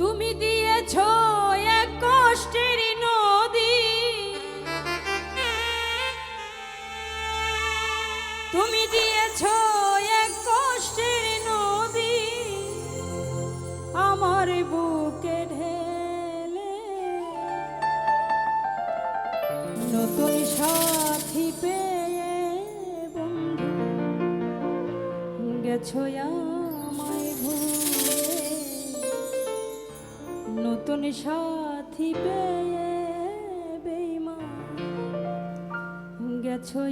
তুমি দিয়েছ এক কষ্টের নদী। তুমি দিয়েছ এক কষ্টের নদী। আমার বুকে ঢেলে। নতুন সাথী পেয়ে বন্ধু, গেছো একজন সাথী পেয়ে বেইমা গেছো